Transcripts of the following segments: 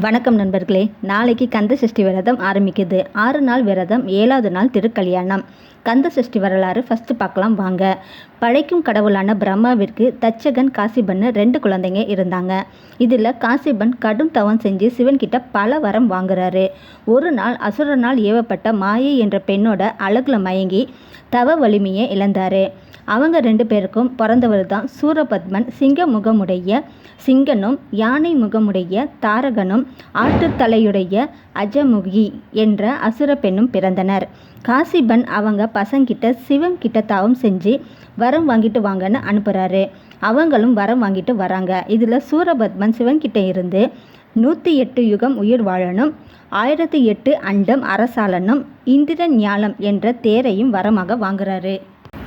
வணக்கம் நண்பர்களே. நாளைக்கு கந்த சஷ்டி விரதம் ஆரம்பிக்குது. ஆறு நாள் விரதம் ஏழாவது நாள் திருக்கல்யாணம். கந்த சஷ்டி வரலாறு ஃபஸ்ட்டு பார்க்கலாம் வாங்க. பழைக்கும் கடவுளான பிரம்மாவிற்கு தச்சகன் காசிபன் ரெண்டு குழந்தைங்க இருந்தாங்க. இதில் காசிபன் கடும் தவம் செஞ்சு சிவன்கிட்ட பல வரம் வாங்குறாரு. ஒரு நாள் அசுரனால் ஏவப்பட்ட மாயை என்ற பெண்ணோட அழகில் மயங்கி தவ வலிமையை இழந்தார். அவங்க ரெண்டு பேருக்கும் பிறந்தவர் தான் சூரபத்மன். சிங்க முகமுடைய சிங்கனும் யானை முகமுடைய தாரகனும் ஆட்டுத்தலையுடைய அஜமுகி என்ற அசுர பெண்ணும் பிறந்தனர். காசிபன் அவங்க பசங்கிட்ட சிவன் கிட்ட தாவம் செஞ்சு வரம் வாங்கிட்டு வாங்கன்னு அனுப்புகிறாரு அவங்களும் வரம் வாங்கிட்டு வராங்க. இதில் சூரபத்மன் சிவன்கிட்ட இருந்து நூற்றி எட்டு யுகம் உயிர் வாழணும் ஆயிரத்தி எட்டு அண்டம் அரசாளனும் இந்திர ஞாலம் என்ற தேரையும் வரமாக வாங்குறாரு.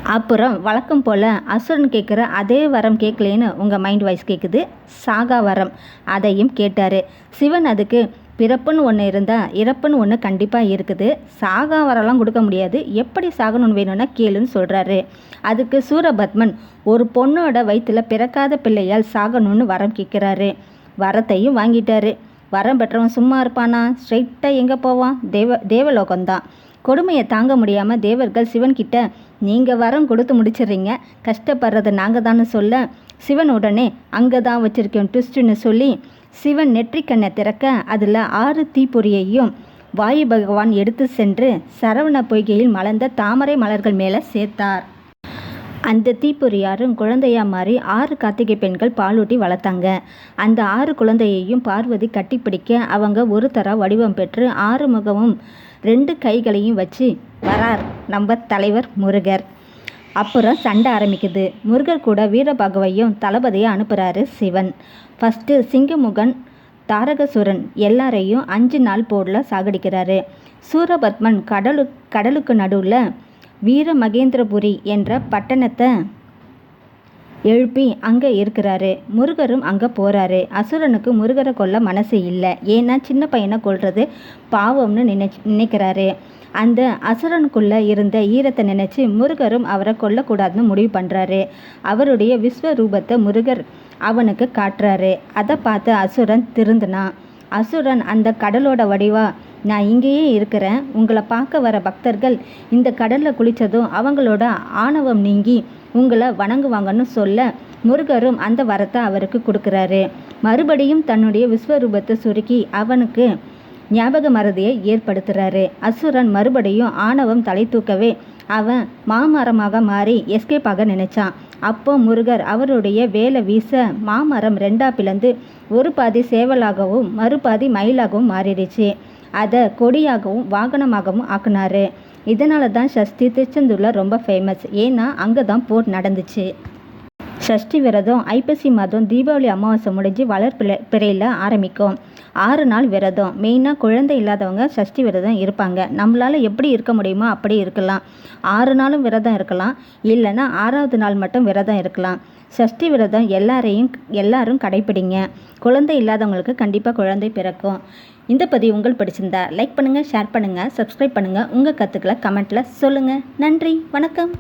அப்புறம் வழக்கம் போல் அசுரன் கேட்குற அதே வரம் கேட்கலேன்னு உங்கள் மைண்ட் வாய்ஸ் கேட்குது சாகா வரம். அதையும் கேட்டார். சிவன் அதுக்கு பிறப்புன்னு ஒன்று இருந்தால் இறப்புன்னு ஒன்று கண்டிப்பாக இருக்குது. சாகா வரலாம் கொடுக்க முடியாது. எப்படி சாகணும்னு வேணும்னா கேளுன்னு சொல்கிறாரு அதுக்கு சூரபத்மன் ஒரு பொண்ணோட வயிற்றில் பிறக்காத பிள்ளையால் சாகணும்னு வரம் கேட்குறாரு வரத்தையும் வாங்கிட்டாரு. வரம் பெற்றவன் சும்மா இருப்பானா? ஸ்ட்ரைட்டாக எங்கே போவான்? தேவ தேவலோகம்தான். கொடுமையை தாங்க முடியாமல் தேவர்கள் சிவன்கிட்ட நீங்கள் வரம் கொடுத்து முடிச்சிடுறீங்க. கஷ்டப்படுறது நாங்கள் தானே சொல்ல சிவன் உடனே அங்கே தான் வச்சுருக்கேன் ட்விஸ்ட்டுன்னு சொல்லி சிவன் நெற்றிக்கண்ணை திறக்க அதில் ஆறு தீப்பொறியையும் வாயு பகவான் எடுத்து சென்று சரவண பொய்கையில் மலர்ந்த தாமரை மலர்கள் மேலே சேர்த்தார். அந்த தீப்பொறியாரும் குழந்தையா மாறி ஆறு கார்த்திகை பெண்கள் பாலூட்டி வளர்த்தாங்க. அந்த ஆறு குழந்தையையும் பார்வதி கட்டிப்பிடிக்க அவங்க ஒரு தர வடிவம் பெற்று ஆறு முகமும் ரெண்டு கைகளையும் வச்சு வரார் நம்ம தலைவர் முருகர். அப்புறம் சண்டை ஆரம்பிக்குது. முருகர் கூட வீரபாகவையும் தளபதியை அனுப்புகிறாரு சிவன். ஃபஸ்ட்டு சிங்கமுகன் தாரகசுரன் எல்லாரையும் அஞ்சு நாள் போரில் சாகடிக்கிறாரு. சூரபத்மன் கடலு கடலுக்கு நடுவில் வீர மகேந்திரபுரி என்ற பட்டணத்தை எழுப்பி அங்கே இருக்கிறாரு. முருகரும் அங்கே போகிறாரு அசுரனுக்கு முருகரை கொல்ல மனசு இல்லை. ஏன்னா சின்ன பையனை கொள்வது பாவம்னு நினை நினைக்கிறாரு. அந்த அசுரனுக்குள்ளே இருந்த ஈரத்தை நினச்சி முருகரும் அவரை கொல்லக்கூடாதுன்னு முடிவு பண்ணுறாரு அவருடைய விஸ்வரூபத்தை முருகர் அவனுக்கு காட்டுறாரு. அதை பார்த்து அசுரன் திருந்தினான் அசுரன் அந்த கடலோட வடிவாக நான் இங்கேயே இருக்கிறேன். உங்களை பார்க்க வர பக்தர்கள் இந்த கடலில் குளித்ததும் அவங்களோட ஆணவம் நீங்கி உங்களை வணங்குவாங்கன்னு சொல்ல முருகரும் அந்த வரத்தை அவருக்கு கொடுக்குறாரு. மறுபடியும் தன்னுடைய விஸ்வரூபத்தை சுருக்கி அவனுக்கு ஞாபக மறதியை ஏற்படுத்துகிறாரு அசுரன் மறுபடியும் ஆணவம் தலை தூக்கவே அவன் மாமரமாக மாறி எஸ்கேப் ஆக நினைச்சான். அப்போ முருகர் அவருடைய வேலை வீச மாமரம் ரெண்டா பிளந்து ஒரு பாதி சேவலாகவும் மறுபாதி மயிலாகவும் மாறிடுச்சு. அதை கொடியாகவும் வாகனமாகவும் ஆக்குனாரு. இதனால தான் சஷ்டி திருச்செந்தூரில் ரொம்ப ஃபேமஸ் ஏன்னா அங்கே தான் போர் நடந்துச்சு. சஷ்டி விரதம் ஐப்பசி மாதம் தீபாவளி அமாவாசை முடிஞ்சு வளர்ப்பிறை பிறையில் ஆரம்பிக்கும். ஆறு நாள் விரதம். மெயினாக குழந்தை இல்லாதவங்க சஷ்டி விரதம் இருப்பாங்க. நம்மளால் எப்படி இருக்க முடியுமோ அப்படி இருக்கலாம். ஆறு நாளும் விரதம் இருக்கலாம். இல்லைன்னா ஆறாவது நாள் மட்டும் விரதம் இருக்கலாம். சஷ்டி விரதம் எல்லாரையும் எல்லாரும் கடைப்பிடிங்க. குழந்தை இல்லாதவங்களுக்கு கண்டிப்பாக குழந்தை பிறக்கும். இந்த பதிவு உங்கள் பிடிச்சிருந்தா லைக் பண்ணுங்கள் ஷேர் பண்ணுங்கள் சப்ஸ்கிரைப் பண்ணுங்கள் உங்கள் கற்றுக்களை கமெண்ட்டில் சொல்லுங்கள் நன்றி வணக்கம்.